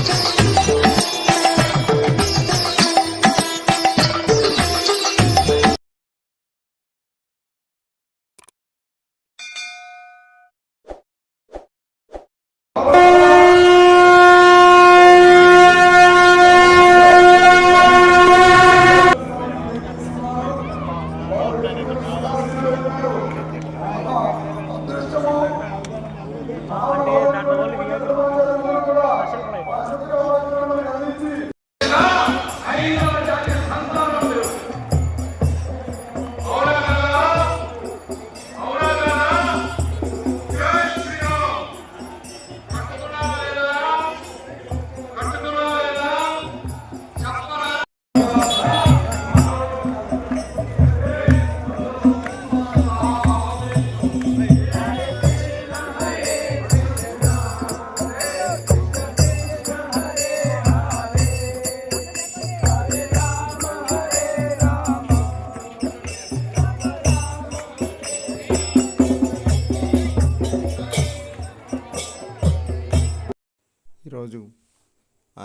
ఈరోజు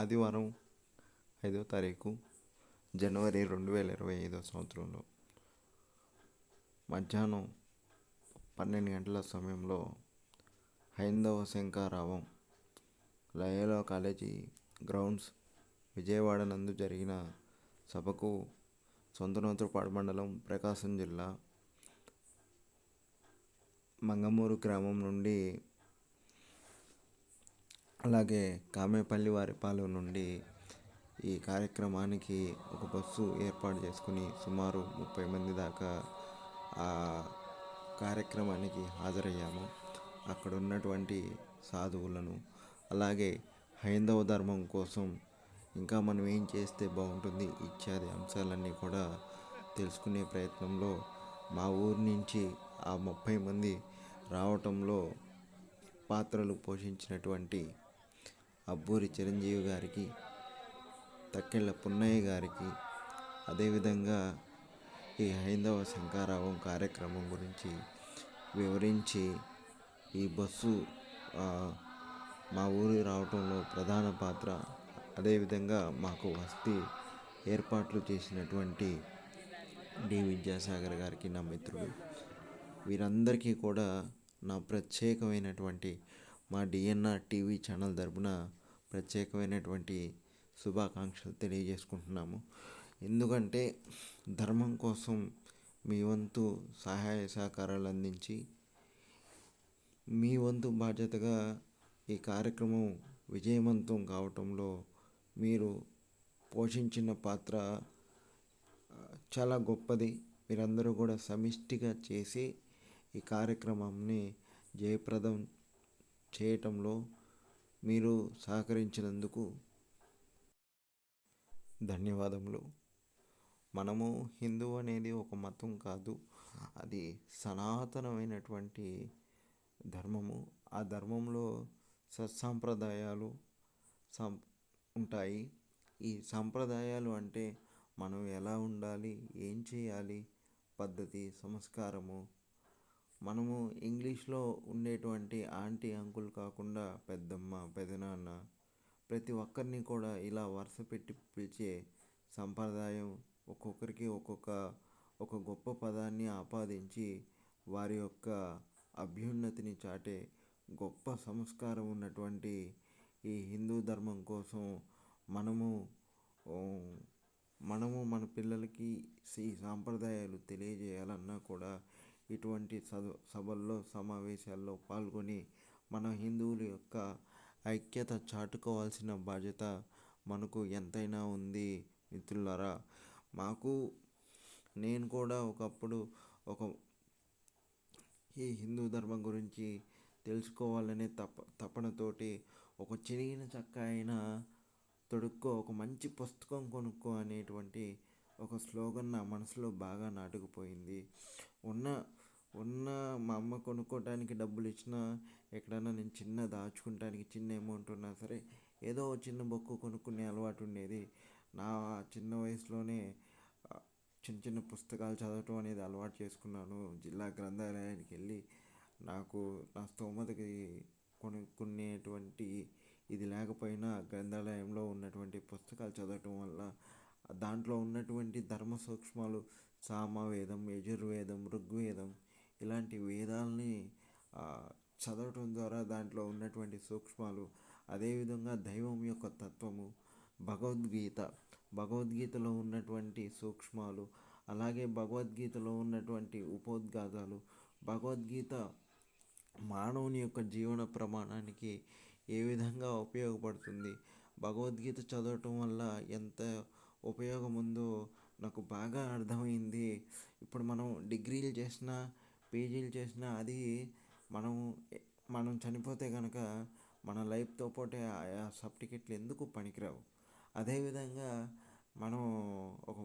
ఆదివారం ఐదో తారీఖు జనవరి రెండు వేల ఇరవై ఐదో సంవత్సరంలో మధ్యాహ్నం పన్నెండు గంటల సమయంలో Haindava Sankharavam Loyola college grounds Vijayawada నందు జరిగిన సభకు సొంతనూతలపాడు మండలం ప్రకాశం జిల్లా మంగమూరు గ్రామం నుండి అలాగే కామేపల్లి వారిపాలెం నుండి ఈ కార్యక్రమానికి ఒక బస్సు ఏర్పాటు చేసుకుని సుమారు ముప్పై మంది దాకా ఆ కార్యక్రమానికి హాజరయ్యాము. అక్కడ ఉన్నటువంటి సాధువులను అలాగే హైందవ ధర్మం కోసం ఇంకా మనం ఏం చేస్తే బాగుంటుంది ఇత్యాది అంశాలన్నీ కూడా తెలుసుకునే ప్రయత్నంలో మా ఊరి నుంచి ఆ ముప్పై మంది రావటంలో పాత్రలు పోషించినటువంటి అబ్బూరి చిరంజీవి గారికి తక్కెళ్ళ పున్నయ్య గారికి అదేవిధంగా ఈ హైందవ శంకారావం కార్యక్రమం గురించి వివరించి ఈ బస్సు మా ఊరి రావటంలో ప్రధాన పాత్ర అదేవిధంగా మాకు వస్తీ ఏర్పాట్లు చేసినటువంటి డి. విద్యాసాగర్ గారికి నా మిత్రుడు. వీరందరికీ కూడా నా ప్రత్యేకమైనటువంటి మా డిఎన్ఆర్ టీవీ ఛానల్ తరపున ప్రత్యేకమైనటువంటి శుభాకాంక్షలు తెలియజేసుకుంటున్నాము. ఎందుకంటే ధర్మం కోసం మీ వంతు సహాయ సహకారాలు అందించి మీ వంతు బాధ్యతగా ఈ కార్యక్రమం విజయవంతం కావటంలో మీరు పోషించిన పాత్ర చాలా గొప్పది. మీరందరూ కూడా సమిష్టిగా చేసి ఈ కార్యక్రమాన్ని జయప్రదం చేయటంలో మీరు సహకరించినందుకు ధన్యవాదములు. మనము హిందూ అనేది ఒక మతం కాదు. అది సనాతనమైనటువంటి ధర్మము. ఆ ధర్మంలో సత్సాంప్రదాయాలు సం ఉంటాయి. ఈ సాంప్రదాయాలు అంటే మనం ఎలా ఉండాలి ఏం చేయాలి పద్ధతి సంస్కారము మనము ఇంగ్లీష్లో ఉండేటువంటి ఆంటీ అంకుల్ కాకుండా పెద్దమ్మ పెదనాన్న ప్రతి ఒక్కరిని కూడా ఇలా వరుస పెట్టి పిలిచే సంప్రదాయం ఒక్కొక్కరికి ఒక్కొక్క ఒక గొప్ప పదాన్ని ఆపాదించి వారి యొక్క అభ్యున్నతిని చాటే గొప్ప సంస్కారం ఉన్నటువంటి ఈ హిందూ ధర్మం కోసం మనము మనము మన పిల్లలకి ఈ సాంప్రదాయాలు తెలియజేయాలన్నా కూడా ఇటువంటి సభ సభల్లో సమావేశాల్లో పాల్గొని మన హిందువుల యొక్క ఐక్యత చాటుకోవాల్సిన బాధ్యత మనకు ఎంతైనా ఉంది మిత్రులారా. మాకు నేను కూడా ఒకప్పుడు ఒక ఈ హిందూ ధర్మం గురించి తెలుసుకోవాలనే తప తపనతోటి ఒక చిరిగిన చక్క అయినా తొడుక్కో ఒక మంచి పుస్తకం కొనుక్కో అనేటువంటి ఒక స్లోగన్ నా మనసులో బాగా నాటుకుపోయింది. ఉన్న ఉన్న మా అమ్మ కొనుక్కోవడానికి డబ్బులు ఇచ్చినా ఎక్కడన్నా నేను చిన్న దాచుకుంటానికి చిన్న అమౌంట్ ఉన్నా సరే ఏదో చిన్న బొక్కు కొనుక్కునే అలవాటు ఉండేది. నా చిన్న వయసులోనే చిన్న చిన్న పుస్తకాలు చదవటం అనేది అలవాటు చేసుకున్నాను. జిల్లా గ్రంథాలయానికి వెళ్ళి నాకు నా స్తోమతకి కొనుక్కునేటువంటి ఇది లేకపోయినా గ్రంథాలయంలో ఉన్నటువంటి పుస్తకాలు చదవటం వల్ల దాంట్లో ఉన్నటువంటి ధర్మ సూక్ష్మాలు సామవేదం యజుర్వేదం ఋగ్వేదం ఇలాంటి వేదాలని చదవటం ద్వారా దాంట్లో ఉన్నటువంటి సూక్ష్మాలు అదేవిధంగా దైవం యొక్క తత్వము భగవద్గీత భగవద్గీతలో ఉన్నటువంటి సూక్ష్మాలు అలాగే భగవద్గీతలో ఉన్నటువంటి ఉపోద్ఘాతాలు భగవద్గీత మానవుని యొక్క జీవన ప్రమాణానికి ఏ విధంగా ఉపయోగపడుతుంది భగవద్గీత చదవటం వల్ల ఎంత ఉపయోగం ఉందో నాకు బాగా అర్థమైంది. ఇప్పుడు మనం డిగ్రీలు చేసిన పీజీలు చేసినా అది మనం మనం చనిపోతే కనుక మన లైఫ్తో పాటే ఆ సర్టిఫికెట్లు ఎందుకు పనికిరావు? అదేవిధంగా మనం ఒక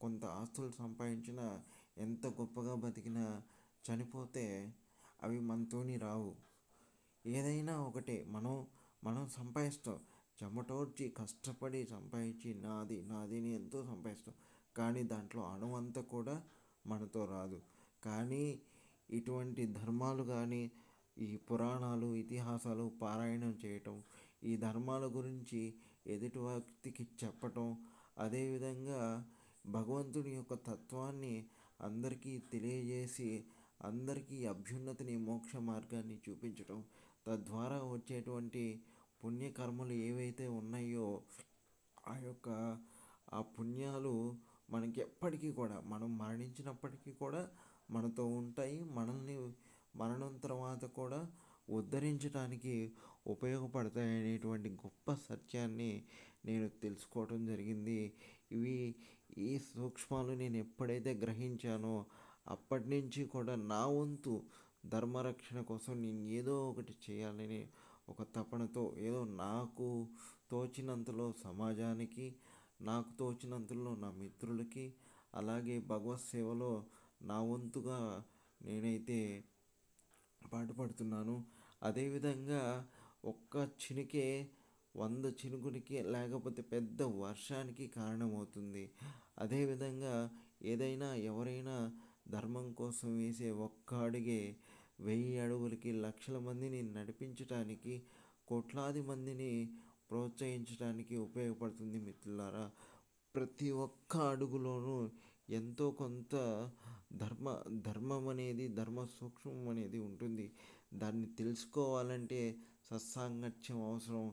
కొంత ఆస్తులు సంపాదించిన ఎంత గొప్పగా బతికినా చనిపోతే అవి మనతోని రావు. ఏదైనా ఒకటే మనం మనం సంపాదిస్తాం. చెమటోడ్చి కష్టపడి సంపాదించి నాది నాది అని ఎంతో సంపాదిస్తాం. కానీ దాంట్లో అణువంతా కూడా మనతో రాదు. కానీ ఇటువంటి ధర్మాలు కానీ ఈ పురాణాలు ఇతిహాసాలు పారాయణం చేయటం ఈ ధర్మాల గురించి ఎదుటి వ్యక్తికి చెప్పటం అదేవిధంగా భగవంతుని యొక్క తత్వాన్ని అందరికీ తెలియజేసి అందరికీ అభ్యున్నతిని మోక్ష మార్గాన్ని చూపించటం తద్వారా వచ్చేటువంటి పుణ్యకర్మలు ఏవైతే ఉన్నాయో ఆ యొక్క ఆ పుణ్యాలు మనకి ఎప్పటికీ కూడా మనం మరణించినప్పటికీ కూడా మనతో ఉంటాయి. మనల్ని మరణం తర్వాత కూడా ఉద్ధరించడానికి ఉపయోగపడతాయి అనేటువంటి గొప్ప సత్యాన్ని నేను తెలుసుకోవటం జరిగింది. ఇవి ఈ సూక్ష్మాలు నేను ఎప్పుడైతే గ్రహించానో అప్పటి నుంచి కూడా నా వంతు ధర్మరక్షణ కోసం నేను ఏదో ఒకటి చేయాలని ఒక తపనతో ఏదో నాకు తోచినంతలో సమాజానికి నాకు తోచినంతలో నా మిత్రులకి అలాగే భగవత్ సేవలో నా వంతుగా నేనైతే పాటుపడుతున్నాను. అదేవిధంగా ఒక్క చినుకే వంద చినుకులకి లేకపోతే పెద్ద వర్షానికి కారణమవుతుంది. అదేవిధంగా ఏదైనా ఎవరైనా ధర్మం కోసం వేసే ఒక్క అడుగే వెయ్యి అడుగులకి లక్షల మందిని నడిపించటానికి కోట్లాది మందిని ప్రోత్సహించడానికి ఉపయోగపడుతుంది మిత్రులారా. ప్రతి ఒక్క అడుగులోనూ ఎంతో కొంత ధర్మ ధర్మం అనేది ధర్మ సూక్ష్మం అనేది ఉంటుంది. దాన్ని తెలుసుకోవాలంటే సత్సాంగత్యం అవసరం.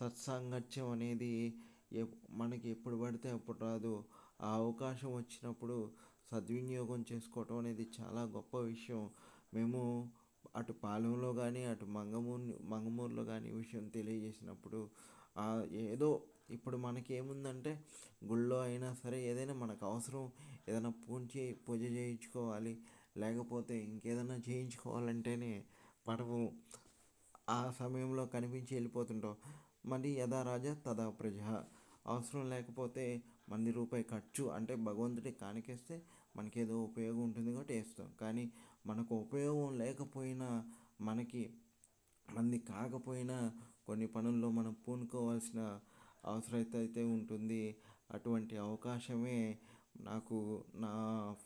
సత్సాంగత్యం అనేది మనకి ఎప్పుడు పడితే అప్పుడు రాదు. ఆ అవకాశం వచ్చినప్పుడు సద్వినియోగం చేసుకోవటం అనేది చాలా గొప్ప విషయం. మేము అటు పాలెంలో కానీ అటు మంగమూరు మంగమూరులో కానీ విషయం తెలియజేసినప్పుడు ఏదో ఇప్పుడు మనకి ఏముందంటే గుళ్ళో అయినా సరే ఏదైనా మనకు అవసరం ఏదైనా పూజ పూజ చేయించుకోవాలి. లేకపోతే ఇంకేదైనా చేయించుకోవాలంటేనే పడవు ఆ సమయంలో కనిపించి వెళ్ళిపోతుంటాం. మరి యథా రాజా తదా ప్రజ. అవసరం లేకపోతే మంది రూపాయి ఖర్చు అంటే భగవంతుడి కానికేస్తే మనకి ఏదో ఉపయోగం ఉంటుంది కాబట్టి వేస్తాం. కానీ మనకు ఉపయోగం లేకపోయినా మనకి మంది కాకపోయినా కొన్ని పనుల్లో మనం పూనుకోవాల్సిన అవసరం అయితే ఉంటుంది. అటువంటి అవకాశమే నాకు నా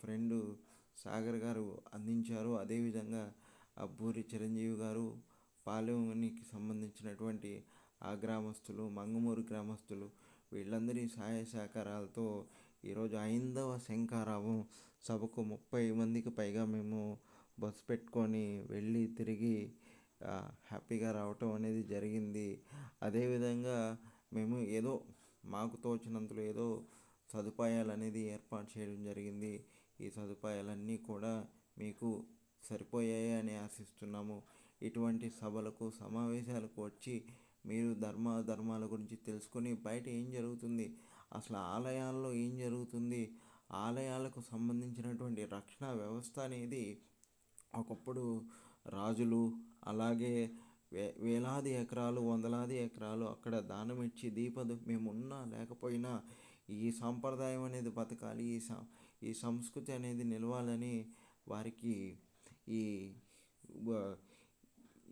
ఫ్రెండు సాగర్ గారు అందించారు. అదేవిధంగా అబ్బూరి చిరంజీవి గారు పాలెంకి సంబంధించినటువంటి ఆ గ్రామస్తులు మంగమూరు గ్రామస్తులు వీళ్ళందరి సహాయ సహకారాలతో ఈరోజు ఐందవ శంఖారావం. సభకు ముప్పై మందికి పైగా మేము బస్సు పెట్టుకొని వెళ్ళి తిరిగి హ్యాపీగా రావటం అనేది జరిగింది. అదేవిధంగా మేము ఏదో మాకు తోచినంతలో ఏదో సదుపాయాలు అనేది ఏర్పాటు చేయడం జరిగింది. ఈ సదుపాయాలన్నీ కూడా మీకు సరిపోయాయి అని ఆశిస్తున్నాము. ఇటువంటి సభలకు సమావేశాలకు వచ్చి మీరు ధర్మ ధర్మాల గురించి తెలుసుకొని బయట ఏం జరుగుతుంది? అసలు ఆలయాల్లో ఏం జరుగుతుంది? ఆలయాలకు సంబంధించినటువంటి రక్షణ వ్యవస్థ అనేది ఒకప్పుడు రాజులు అలాగే వే వేలాది ఎకరాలు వందలాది ఎకరాలు అక్కడ దానం ఇచ్చి దీపద మేము ఉన్నా లేకపోయినా ఈ సాంప్రదాయం అనేది బతకాలి ఈ సా ఈ సంస్కృతి అనేది నిలవాలని వారికి ఈ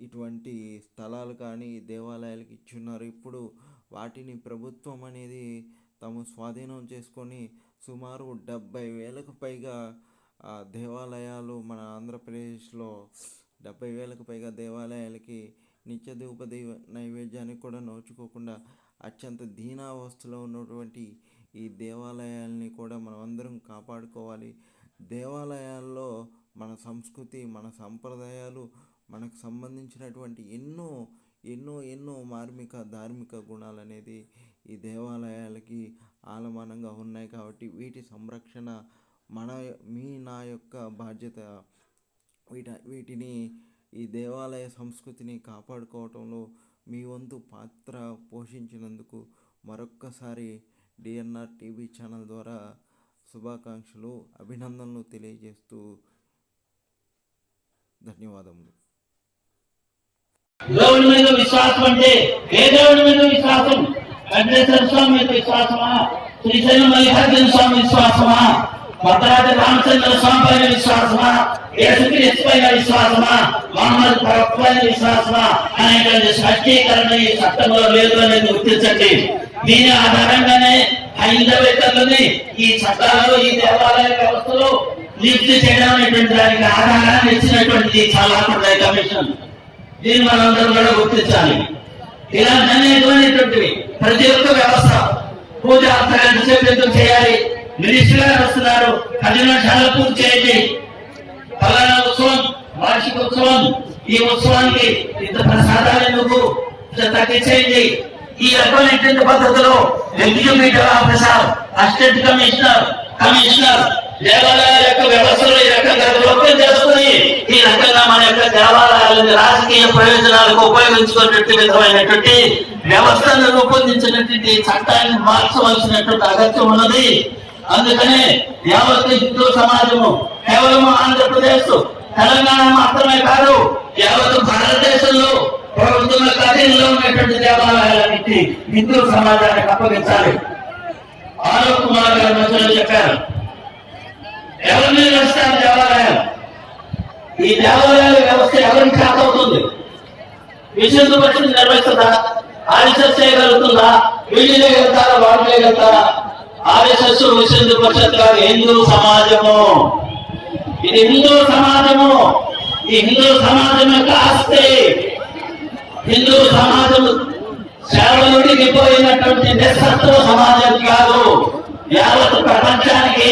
ఇటువంటి స్థలాలు కానీ దేవాలయాలకు ఇచ్చున్నారు. ఇప్పుడు వాటిని ప్రభుత్వం అనేది తమ స్వాధీనం చేసుకొని సుమారు డెబ్భై వేలకు పైగా దేవాలయాలు మన ఆంధ్రప్రదేశ్లో డెబ్భై వేలకు పైగా దేవాలయాలకి నిత్య ధూపది నైవేద్యానికి కూడా నోచుకోకుండా అత్యంత దీనావస్థలో ఉన్నటువంటి ఈ దేవాలయాల్ని కూడా మనం అందరం కాపాడుకోవాలి. దేవాలయాల్లో మన సంస్కృతి మన సంప్రదాయాలు మనకు సంబంధించినటువంటి ఎన్నో ఎన్నో ఎన్నో మార్మిక ధార్మిక గుణాలు అనేది ఈ దేవాలయాలకి ఆలమానంగా ఉన్నాయి కాబట్టి వీటి సంరక్షణ మన మీ నా యొక్క బాధ్యత వీట వీటిని ఈ దేవాలయ సంస్కృతిని కాపాడుకోవటంలో మీ వంతు పాత్ర పోషించినందుకు మరొక్కసారి డిఎన్ఆర్ టీవీ ఛానల్ ద్వారా శుభాకాంక్షలు అభినందనలు తెలియజేస్తూ ధన్యవాదములు. దేవుడి మీద విశ్వాసం అంటే ఏ దేవుడి మీద విశ్వాసం? వెంకటేశ్వర స్వామి మీద విశ్వాసమా? శ్రీశైలం మల్లికార్జున స్వామి విశ్వాసమా? భద్రాద్రి రామచంద్ర స్వామి పైన విశ్వాసమా? యేసుక్రీస్తు పైన విశ్వాసమా? మహమ్మద్ ప్రవక్త పైన విశ్వాసమా? అనేటువంటి స్పష్టీకరణ ఈ చట్టంలో లేదు అనేది గుర్తించండి. దీని ఆధారంగానే హైందవేతరులని ఈ చట్టాలలో ఈ దేవాలయ వ్యవస్థలో నియుక్తి చేయడం అనేటువంటి దానికి ఆధారాన్ని ఇచ్చినటువంటిది చాలా పడ్డాయి కమిషన్. దీన్ని మనందరం కూడా గుర్తించాలి. ఇలాంటి అనేకమైనటువంటివి. ప్రతి ఒక్క వ్యవస్థ. పూజ అర్థగంట చేయాలి. మినిస్టర్ గారు వస్తున్నారు. పది నిమిషాలు పూర్తి చేయండి. పలానా ఉత్సవం వార్షిక ఉత్సవం. ఈ ఉత్సవానికి ఇంత ప్రసాదాలు ఎందుకు? తగ్గించేయండి. ఈ రకమైనటువంటి పద్ధతిలో executive officer assistant commissioner commissioner దేవాలయాల యొక్క వ్యవస్థలు ఈ రకంగా లోపం చేసుకుని ఈ రకంగా మన యొక్క దేవాలయాలను రాజకీయ ప్రయోజనాలకు ఉపయోగించుకున్నట్టు విధమైనటువంటి వ్యవస్థను రూపొందించినటువంటి చట్టాన్ని మార్చవలసినటువంటి అగత్యం ఉన్నది. అందుకనే యావత్ హిందూ సమాజము కేవలం ఆంధ్రప్రదేశ్ తెలంగాణ మాత్రమే కాదు యావత్ భారతదేశంలో ప్రభుత్వం యొక్క అధీనంలో ఉన్నటువంటి దేవాలయాలన్నింటి హిందూ సమాజానికి అప్పగించాలి. ఆలోక్ కుమార్ గారు మధ్యలో చెప్పారు ఎవరి మీద నడుస్తారు దేవాలయాలు? ఈ దేవాలయాల వ్యవస్థ ఎవరికి ఖాత అవుతుంది విషయంతో పక్షులు నిర్వహిస్తుందా? ఆర్ఎస్ఎస్ చేయగలుగుతుందా? వీళ్ళు చేయగలుగుతారా వాళ్ళు చేయగలుగుతారా ఆర్ఎస్ఎస్ విశుద్ధ పరిషత్ గారు హిందూ సమాజము. ఇది హిందూ సమాజము. ఈ హిందూ సమాజం యొక్క ఆస్తి. హిందూ సమాజం సేవలుడికి పోయినటువంటి నిస్సత్వ సమాజం కాదు. యావత్ ప్రపంచానికి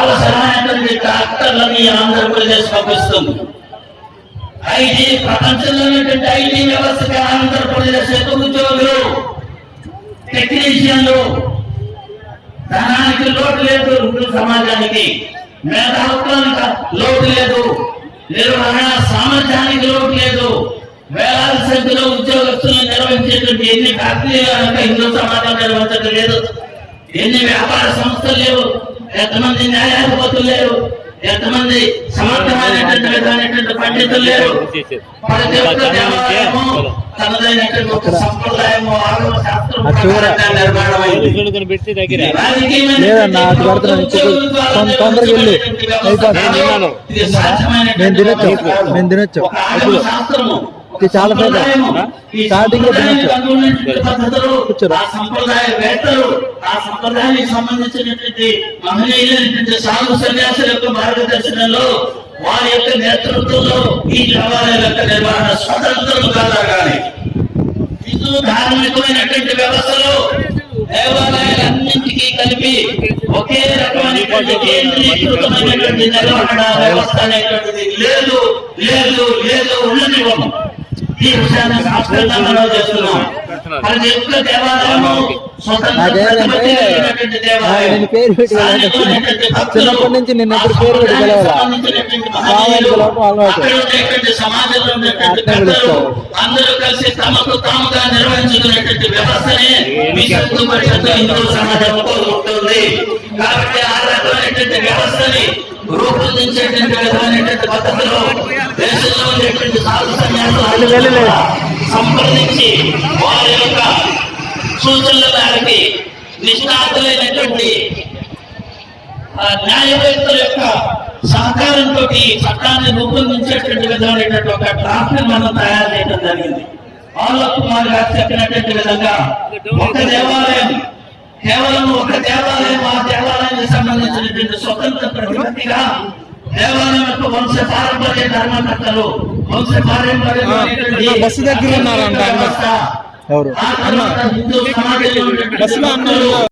అవసరమైనటువంటి డాక్టర్లని ఆంధ్రప్రదేశ్ పంపిస్తుంది. ఐటీ ప్రపంచంలోనేటువంటి ఐటీ వ్యవస్థగా ఆంధ్రప్రదేశ్ యొక్క ఉద్యోగులు టెక్నీషియన్లు ధనానికి లోటు లేదు హిందూ సమాజానికి. మేధావత్వానికి లోటు లేదు. నిర్వహణ సామర్థ్యానికి లోటు లేదు. వేలాది సంఖ్యలో ఉద్యోగస్తులను నిర్వహించేటువంటి ఎన్ని ఫ్యాక్టరీలు కనుక హిందూ సమాజం నిర్వహించడం లేదు. ఎన్ని వ్యాపార సంస్థలు లేవు. ఎంతమంది న్యాయాధిపతులు లేరు. ఎంతమంది సమర్థమైనటువంటి విధమైనటువంటి పండితులు లేరు. ప్రతి ఒక్క దేవాలయము తనదైనటువంటి ఒక సంప్రదాయము ఆగమ నిర్మాణమైంది. ఇది సాధ్యమైనటువంటి శాస్త్రము, ఇది చాలా. ఈ స్టార్టింగ్లో కూర్చోరా. ఆ సంప్రదాయ వేత్తలు ఆ సంప్రదాయానికి సంబంధించినటువంటి మహనీయులైనటువంటి సాధు సన్యాసుల యొక్క మార్గదర్శనంలో వారి యొక్క నేతృత్వంలో ఈ దేవాలయాల యొక్క నిర్వహణ స్వతంత్రంగా జరగాలి హిందూ ధార్మికమైనటువంటి వ్యవస్థలో దేవాలయాలన్నింటికీ కలిపి ఒకే రకమైనటువంటి కేంద్రీకృతమైనటువంటి నిర్వహణ వ్యవస్థ అనేటువంటిది లేదు లేదు లేదు ఉండనివ్వము ఈ విషయాన్ని మనం చేస్తున్నాం. దేవాలయము చిన్నప్పటి నుంచి నిన్ను ఎప్పుడు పేరు పెట్టి ఆ పిలవలా. సంబంధించినటువంటి స్వామిని మహనీయులు, పిలవటం అలవాటు. అక్కడ ఉండేటువంటి సమాజంలో. అందరూ కలిసి తమకు తాముగా నిర్వహించుకునేటువంటి వ్యవస్థనే విశ్వ పరిషత్ హిందూ సమాజం కోరుకుంటుంది కాబట్టి ఆ రకమైనటువంటి వ్యవస్థని రూపొందించేటువంటి విధమైనటువంటి పద్ధతిలో దేశంలో ఉండేటువంటి సాధు సన్యాసులు వెళ్ళలే. సంప్రదించి వారి యొక్క సూచనల మేరకి నిష్ణాతులైనటువంటి ఆ న్యాయవేత్తల యొక్క సహకారంతో ఈ చట్టాన్ని రూపొందించేటువంటి విధమైనటువంటి ఒక డ్రాఫ్ట్ మనం తయారు చేయడం జరిగింది ఆలోక్ కుమార్ గారు చెప్పినటువంటి విధంగా ఒక దేవాలయం కేవలం ఒక దేవాలయం ఆ దేవాలయానికి సంబంధించినటువంటి స్వతంత్ర ప్రతిపత్తిగా దేవాలయం యొక్క వంశ పారంపర్య ధర్మకర్తలు వంశ ఆ, బస్సు దగ్గర ఉన్నారంట